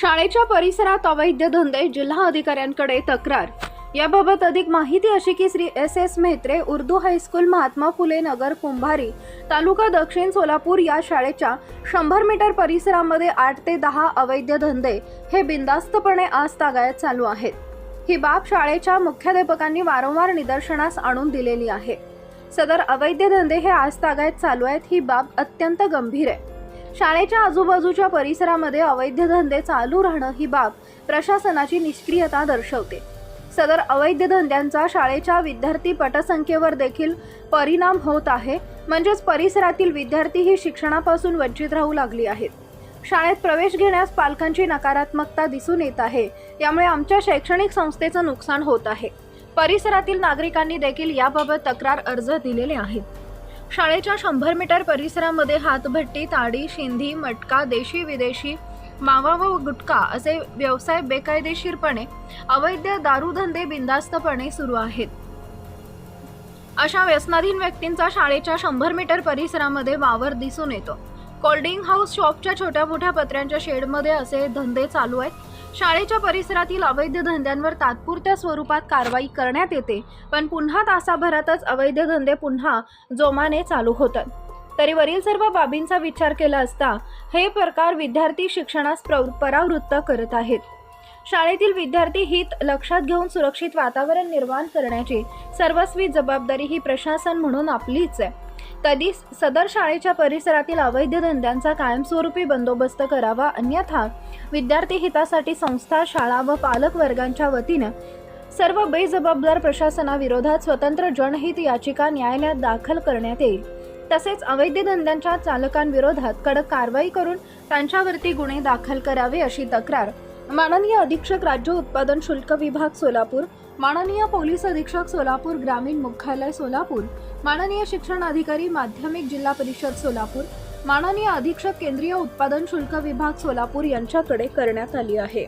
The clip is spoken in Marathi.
शाळेच्या परिसरात अवैध धंदे जिल्हा अधिकाऱ्यांकडे तक्रार. याबाबत अधिक माहिती अशी की Shri S S Mehtre Urdu high school Mahatma Phule Nagar Kumbhari taluka दक्षिण सोलापूर या शाळेच्या शंभर मीटर परिसरामध्ये आठ ते दहा अवैध धंदे हे बिंदास्तपणे आज तागायत चालू आहेत. ही बाब शाळेच्या मुख्याध्यापकांनी वारंवार निदर्शनास आणून दिलेली आहे. सदर अवैध धंदे हे आज तागायत चालू आहेत ही बाब अत्यंत गंभीर आहे. शाळेच्या आजूबाजूच्या परिसरामध्ये अवैध धंदे चालू राहणं ही बाब प्रशासनाची निष्क्रियता दर्शवते. सदर अवैध धंद्यांचा शाळेच्या विद्यार्थी पटसंख्येवर देखील परिणाम होत आहे. म्हणजेच परिसरातील विद्यार्थी ही शिक्षणापासून वंचित राहू लागली आहेत. शाळेत प्रवेश घेण्यास पालकांची नकारात्मकता दिसून येत आहे. यामुळे आमच्या शैक्षणिक संस्थेचं नुकसान होत आहे. परिसरातील नागरिकांनी देखील याबाबत तक्रार अर्ज दिलेले आहेत. शाळेच्या शंभर मीटर परिसरामध्ये हातभट्टी ताडी शिंधी मटका देशी विदेशी मावा व गुटखा असे व्यवसाय बेकायदेशीरपणे अवैध दारूधंदे बिंदास्तपणे सुरू आहेत. अशा व्यसनाधीन व्यक्तींचा शाळेच्या शंभर मीटर परिसरामध्ये वावर दिसून येतो. कोल्डिंग हाऊस शॉपच्या छोट्या मोठ्या पत्र्यांच्या शेडमध्ये असे धंदे चालू आहेत. शाळेच्या परिसरातील अवैध धंद्यांवर तात्पुरत्या स्वरूपात कारवाई करण्यात येते पण पुन्हा तासाभरातच अवैध धंदे पुन्हा जोमाने चालू होतात. तरी वरील सर्व बाबींचा विचार केला असता हे प्रकार विद्यार्थी शिक्षणास प्रव- परावृत्त करत आहेत. शाळेतील विद्यार्थी हित लक्षात घेऊन सुरक्षित वातावरण निर्माण करण्याची सर्वस्वी जबाबदारी ही प्रशासन म्हणून आपलीच आहे. तरी सदर शाळेच्या परिसरातील अवैध धंद्यांचा कायमस्वरूपी बंदोबस्त करावा अन्यथा विद्यार्थी हितासाठी संस्था शाळा व पालक वर्गांच्या वतीनं सर्व बेजबाबदार प्रशासनाविरोधात स्वतंत्र जनहित याचिका न्यायालयात दाखल करण्यात येईल. तसेच अवैध धंद्यांच्या चालकांविरोधात कडक कारवाई करून त्यांच्यावरती गुन्हे दाखल करावे अशी तक्रार माननीय अधीक्षक राज्य उत्पादन शुल्क विभाग सोलापूर माननीय पोलीस अधीक्षक सोलापूर ग्रामीण मुख्यालय सोलापूर माननीय शिक्षण अधिकारी माध्यमिक जिल्हा परिषद सोलापूर माननीय अधीक्षक केंद्रीय उत्पादन शुल्क विभाग सोलापूर यांच्याकडे करण्यात आली आहे.